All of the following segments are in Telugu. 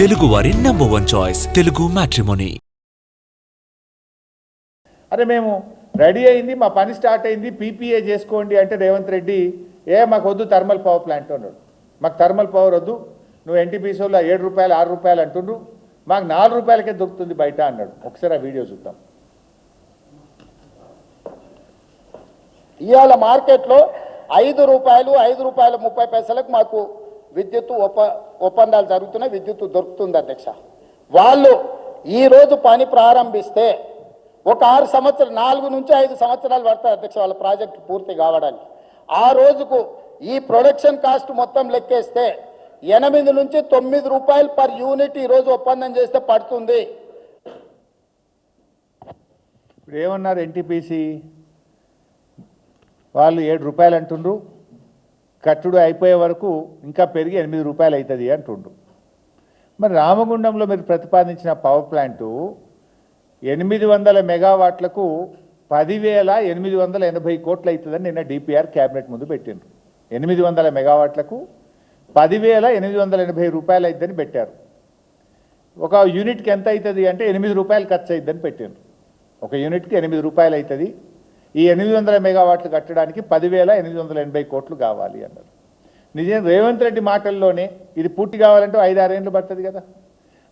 తెలుగువారి number one choice Telugu matrimony అరే మేము రెడీ అయింది మా పని స్టార్ట్ అయింది పీపీఏ చేసుకోండి అంటే రేవంత్ రెడ్డి ఏ మాకు వద్దు థర్మల్ పవర్ ప్లాంట్ అన్నాడు. మాకు థర్మల్ పవర్ వద్దు నువ్వు ఎన్టీపీసీలో ఏడు రూపాయలు ఆరు రూపాయలు అంటుండ్రు మాకు నాలుగు రూపాయలకే దొరుకుతుంది బయట అన్నాడు. ఒకసారి ఆ వీడియో చూద్దాం. ఇవాళ మార్కెట్లో ఐదు రూపాయలు ఐదు రూపాయల ముప్పై పైసలకు మాకు విద్యుత్ ఒప్ప ఒప్పందాలు జరుగుతున్నాయి విద్యుత్ దొరుకుతుంది అధ్యక్ష. వాళ్ళు ఈరోజు పని ప్రారంభిస్తే ఒక ఆరు సంవత్సరాలు నాలుగు నుంచి ఐదు సంవత్సరాలు పడతాయి అధ్యక్ష వాళ్ళ ప్రాజెక్టు పూర్తి కావడానికి. ఆ రోజుకు ఈ ప్రొడక్షన్ కాస్ట్ మొత్తం లెక్కేస్తే ఎనిమిది నుంచి తొమ్మిది రూపాయలు పర్ యూనిట్ ఈ రోజు ఒప్పందం చేస్తే పడుతుంది. ఇప్పుడు ఏమన్నారు ఎన్టీపీసీ? వాళ్ళు ఏడు రూపాయలు అంటుండ్రు. కట్టుడు అయిపోయే వరకు ఇంకా పెరిగి ఎనిమిది రూపాయలు అవుతుంది అంటుండ్రు మరి రామగుండంలో మీరు ప్రతిపాదించిన పవర్ ప్లాంటు ఎనిమిది వందల మెగావాట్లకు పదివేల ఎనిమిది వందల ఎనభై కోట్లు అవుతుందని నిన్న డిపిఆర్ క్యాబినెట్ ముందు పెట్టిండ్రు. ఎనిమిది వందల మెగావాట్లకు పదివేల ఎనిమిది వందల ఎనభై రూపాయలు అవుతుందని పెట్టారు. ఒక యూనిట్కి ఎంత అవుతుంది అంటే ఎనిమిది రూపాయలు ఖర్చు అవుతుందని పెట్టిండ్రు. ఒక యూనిట్కి ఎనిమిది రూపాయలు అవుతుంది ఈ ఎనిమిది వందల మెగావాట్లు కట్టడానికి పదివేల ఎనిమిది వందల ఎనభై కోట్లు కావాలి అన్నారు. నిజం రేవంత్ రెడ్డి మాటల్లోనే ఇది పూర్తి కావాలంటే ఐదారేండ్లు పడుతుంది కదా.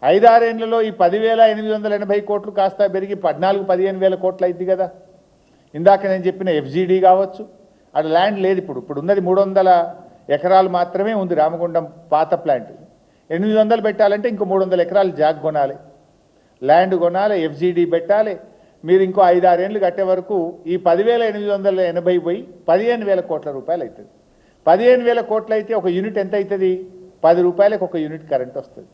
ఐదారేండ్లలో ఈ పదివేల ఎనిమిది వందల ఎనభై కోట్లు కాస్త పెరిగి పద్నాలుగు పదిహేను వేల కోట్లు అయింది కదా. ఇందాక నేను చెప్పిన ఎఫ్జీడీ కావచ్చు అక్కడ ల్యాండ్ లేదు ఇప్పుడు. ఇప్పుడు ఉన్నది మూడు వందల ఎకరాలు మాత్రమే ఉంది రామగుండం పాత ప్లాంట్. ఎనిమిది వందలు పెట్టాలంటే ఇంకో మూడు వందల ఎకరాలు జాగ్ కొనాలి. ల్యాండ్ కొనాలి ఎఫ్జీడీ పెట్టాలి మీరు ఇంకో ఐదారేళ్ళు కట్టే వరకు ఈ పదివేల ఎనిమిది వందల ఎనభై పోయి పదిహేను వేల కోట్ల రూపాయలు అవుతుంది. పదిహేను వేల కోట్లు అయితే ఒక యూనిట్ ఎంత అవుతుంది? పది రూపాయలకు ఒక యూనిట్ కరెంట్ వస్తుంది.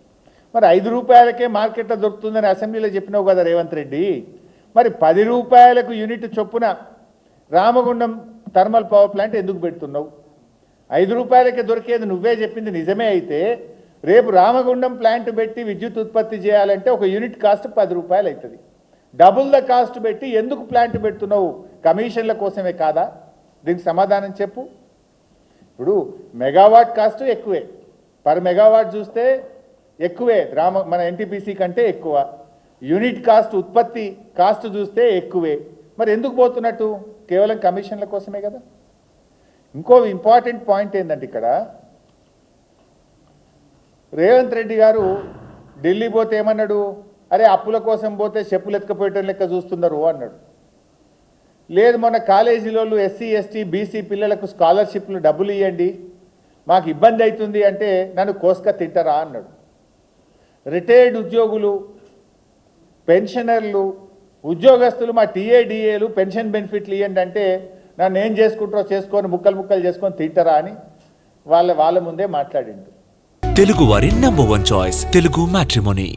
మరి ఐదు రూపాయలకే మార్కెట్లో దొరుకుతుందని అసెంబ్లీలో చెప్పినావు కదా రేవంత్ రెడ్డి. మరి పది రూపాయలకు యూనిట్ చొప్పున రామగుండం థర్మల్ పవర్ ప్లాంట్ ఎందుకు పెడుతున్నావు? ఐదు రూపాయలకే దొరికేది నువ్వే చెప్పింది నిజమే అయితే రేపు రామగుండం ప్లాంట్ పెట్టి విద్యుత్ ఉత్పత్తి చేయాలంటే ఒక యూనిట్ కాస్ట్ పది రూపాయలు అవుతుంది. డబుల్ ద కాస్ట్ పెట్టి ఎందుకు ప్లాంట్ పెడుతున్నావు? కమిషన్ల కోసమే కాదా? దీనికి సమాధానం చెప్పు. ఇప్పుడు మెగావాట్ కాస్ట్ ఎక్కువే. పర్ మెగావాట్ చూస్తే ఎక్కువే. రామ మన ఎన్టీపీసీ కంటే ఎక్కువ. యూనిట్ కాస్ట్ ఉత్పత్తి కాస్ట్ చూస్తే ఎక్కువే. మరి ఎందుకు పోతున్నట్టు? కేవలం కమిషన్ల కోసమే కదా. ఇంకో ఇంపార్టెంట్ పాయింట్ ఏంటంటే ఇక్కడ రేవంత్ రెడ్డి గారు ఢిల్లీ పోతే ఏమన్నాడు? అరే అప్పుల కోసం పోతే చెప్పులు ఎత్తుకపోయటం లెక్క చూస్తున్నారు అన్నాడు. లేదు మన కాలేజీలో ఎస్సీ ఎస్టీ బీసీ పిల్లలకు స్కాలర్షిప్లు డబ్బులు ఇవ్వండి మాకు ఇబ్బంది అవుతుంది అంటే నన్ను కోసుక తింటారా అన్నాడు. రిటైర్డ్ ఉద్యోగులు పెన్షనర్లు ఉద్యోగస్తులు మా టీఏడిఏలు పెన్షన్ బెనిఫిట్లు ఇవ్వండి అంటే నన్ను ఏం చేసుకుంటారో చేసుకొని ముక్కలు ముక్కలు చేసుకొని తింటారా అని వాళ్ళ వాళ్ళ ముందే మాట్లాడిండు. తెలుగువారి number one choice Telugu matrimony